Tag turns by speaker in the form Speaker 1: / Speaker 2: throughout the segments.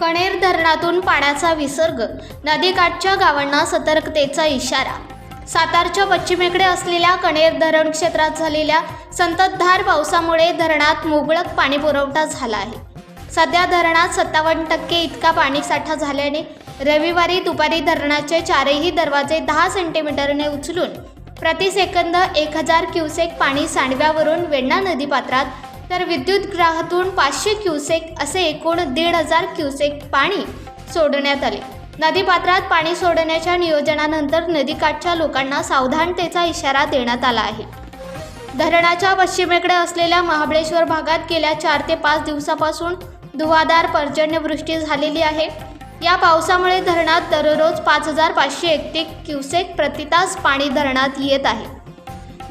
Speaker 1: कणेर धरणातून पाण्याचा विसर्ग नदीकाठच्या गावांना सतर्कतेचा इशारा. सातारच्या पश्चिमेकडे असलेल्या कणेर धरण क्षेत्रात झालेल्या संततधार पावसामुळे धरणात मुबलक पाणी पुरवठा झाला आहे. सध्या धरणात सत्तावन्न टक्के इतका पाणीसाठा झाल्याने रविवारी दुपारी धरणाचे चारही दरवाजे दहा सेंटीमीटरने उचलून प्रतिसेकंद एक हजार क्युसेक पाणी सांडव्यावरून वेण्णा नदीपात्रात तर विद्युतग्राहातून पाचशे क्युसेक असे एकूण दीड हजार क्युसेक पाणी सोडण्यात आले. नदीपात्रात पाणी सोडण्याच्या नियोजनानंतर नदीकाठच्या लोकांना सावधानतेचा इशारा देण्यात आला आहे. धरणाच्या पश्चिमेकडे असलेल्या महाबळेश्वर भागात गेल्या चार ते पाच दिवसापासून धुवाधार पर्जन्यवृष्टी झालेली आहे. या पावसामुळे धरणात दररोज पाच हजार पाचशे एकतीस क्युसेक प्रतितास पाणी धरणात येत आहे.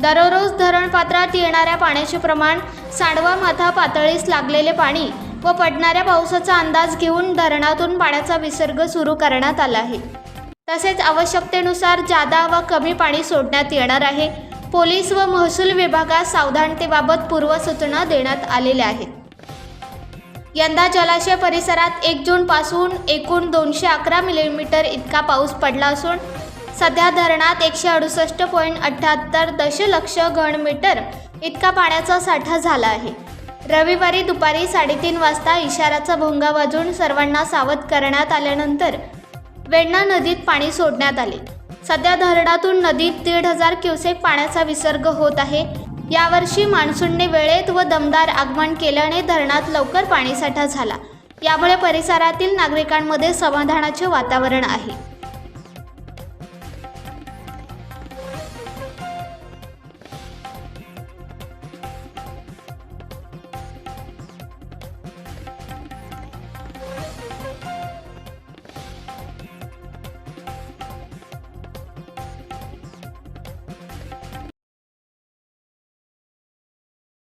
Speaker 1: दररोज धरणपात्रात येणाऱ्या पाण्याचे प्रमाण सांडवा माथा पातळीस लागलेले पाणी व पडणाऱ्या पावसाचा अंदाज घेऊन धरणातून पाण्याचा विसर्ग सुरू करण्यात आला आहे. तसेच आवश्यकतेनुसार जादा व कमी पाणी सोडण्यात येणार आहे. पोलीस व महसूल विभागात सावधानतेबाबत पूर्वसूचना देण्यात आलेल्या आहेत. यंदा जलाशय परिसरात एक जूनपासून एकूण दोनशे अकरा मिलीमीटर इतका पाऊस पडला असून सध्या धरणात एकशे अडुसष्ट पॉईंट अठ्ठ्याहत्तर दशलक्ष घनमीटर इतका पाण्याचा साठा झाला आहे. रविवारी दुपारी साडेतीन वाजता इशाराचा भोंगा वाजून सर्वांना सावध करण्यात आल्यानंतर वेण्णा नदीत पाणी सोडण्यात आले. सध्या धरणातून नदीत दीड हजार क्युसेक पाण्याचा विसर्ग होत आहे. यावर्षी मान्सूनने वेळेत व दमदार आगमन केल्याने धरणात लवकर पाणीसाठा झाला. यामुळे परिसरातील नागरिकांमध्ये समाधानाचे वातावरण आहे.